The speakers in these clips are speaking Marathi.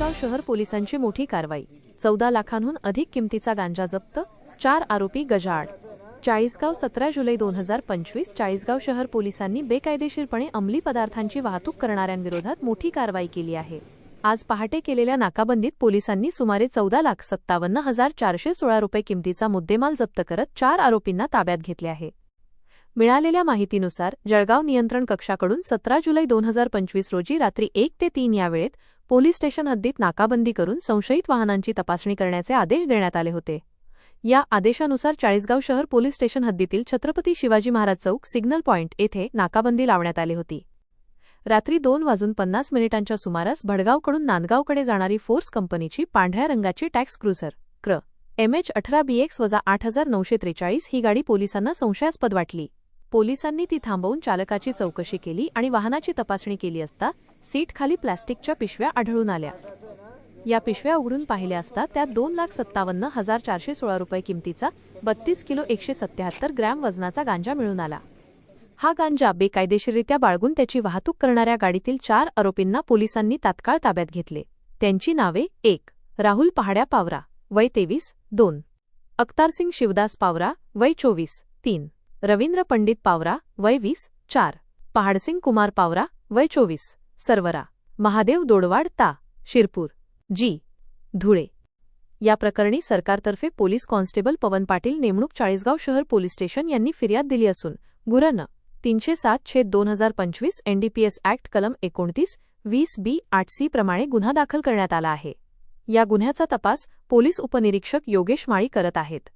शहर पोलिसांची मोठी कारवाई. चौदा लाखांहून अधिक किमतीचा गांजा जप्त चार आरोपी गजाआड. चाळीसगाव सतरा जुलै दोन हजार पंचवीस चाळीसगाव शहर पोलिसांनी बेकायदेशीरपणे अंमली पदार्थांची वाहतूक करणाऱ्यांविरोधात मोठी कारवाई केली आहे. आज पहाटे केलेल्या नाकाबंदीत पोलिसांनी सुमारे चौदा लाख सत्तावन्न हजार चारशे सोळा रुपये किमतीचा मुद्देमाल जप्त करत चार आरोपींना ताब्यात घेतले आहे. मिळालेल्या माहितीनुसार जळगाव नियंत्रण कक्षाकडून सतरा जुलै दोन हजार पंचवीस रोजी रात्री एक ते तीन या वेळेत पोलीस स्टेशन हद्दीत नाकाबंदी करून संशयित वाहनांची तपासणी करण्याचे आदेश देण्यात आले होते. या आदेशानुसार चाळीसगाव शहर पोलीस स्टेशन हद्दीतील छत्रपती शिवाजी महाराज चौक सिग्नल पॉईंट येथे नाकाबंदी लावण्यात आली होती. रात्री दोन वाजून पन्नास मिनिटांच्या सुमारास भडगावकडून नांदगावकडे जाणारी फोर्स कंपनीची पांढऱ्या रंगाची टॅक्स क्रुझर क्र एमएच अठरा बीएक्स वजा आठ हजार नऊशे त्रेचाळीस ही गाडी पोलिसांना संशयास्पद वाटली. पोलिसांनी ती थांबवून चालकाची चौकशी केली आणि वाहनाची तपासणी केली असता सीट खाली प्लास्टिकच्या पिशव्या आढळून आल्या. या पिशव्या उघडून पाहिल्या असता त्यात दोन लाख सत्तावन्न हजार चारशे सोळा रुपये किमतीचा बत्तीस किलो एकशे सत्याहत्तर ग्रॅम वजनाचा गांजा मिळून आला. हा गांजा बेकायदेशीररित्या बाळगून त्याची वाहतूक करणाऱ्या गाडीतील चार आरोपींना पोलिसांनी तात्काळ ताब्यात घेतले. त्यांची नावे एक राहुल पहाड्या पावरा वय तेवीस दोन. अख्तारसिंग शिवदास पावरा वय चोवीस तीन. रवींद्र पंडित पावरा वय वीस चार. पहाडसिंग कुमार पावरा वय चोवीस सरवरा. महादेव दोडवाड ता शिरपूर. जी. धुळे. या प्रकरणी सरकारतर्फे पोलीस कॉन्स्टेबल पवन पाटील नेमणूक चाळीसगाव शहर पोलीस स्टेशन यांनी फिर्याद दिली असून गुरन. तीनशे सात छेद दोन हजार पंचवीस एनडीपीएस ऍक्ट कलम एकोणतीस वीस बी आठ सी प्रमाणे गुन्हा दाखल करण्यात आला आहे. या गुन्ह्याचा तपास पोलीस उपनिरीक्षक योगेश माळी करत आहेत.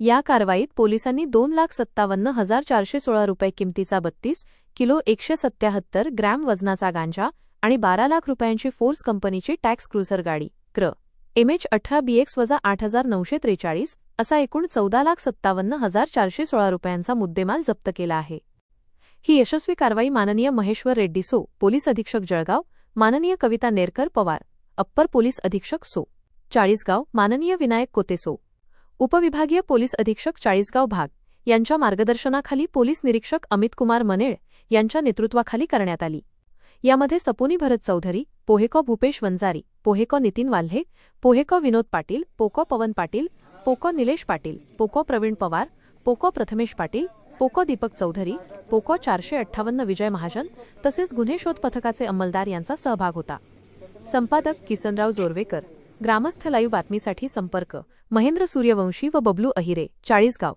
या कारवाईत पोलिसांनी दोन लाख सत्तावन्न हजार चारशे सोळा रुपये किमतीचा बत्तीस किलो एकशे सत्याहत्तर ग्रॅम वजनाचा गांजा आणि बारा लाख रुपयांची फोर्स कंपनीची टॅक्स क्रुझर गाडी क्र. एमएच अठरा बीएक्स वजा आठ हजार नऊशे त्रेचाळीस असा एकूण चौदा लाख सत्तावन्न हजार चारशे सोळा रुपयांचा मुद्देमाल जप्त केला आहे. ही यशस्वी कारवाई माननीय महेश्वर रेड्डी सो पोलीस अधीक्षक जळगाव माननीय कविता नेरकर पवार अप्पर पोलीस अधीक्षक सो चाळीसगाव माननीय विनायक कोतेसो उपविभागीय पोलीस अधीक्षक चाळीसगाव भाग यांच्या मार्गदर्शनाखाली पोलीस निरीक्षक अमित कुमार मनेळ यांच्या नेतृत्वाखाली करण्यात आली. यामध्ये सपोनी भरत चौधरी पोहेको भूपेश वंजारी पोहेको नितीन वाल्हे पोहेको विनोद पाटील पोको पवन पाटील पोको निलेश पाटील पोको प्रवीण पवार पोको प्रथमेश पाटील पोको दीपक चौधरी पोको चारशे अठ्ठावन्न विजय महाजन तसेच गुन्हे शोध पथकाचे अंमलदार यांचा सहभाग होता. संपादक किसनराव जोरवेकर ग्रामस्थ लाईव्ह बातमीसाठी संपर्क महेंद्र सूर्यवंशी व बबलू अहिरे चाळीसगाव.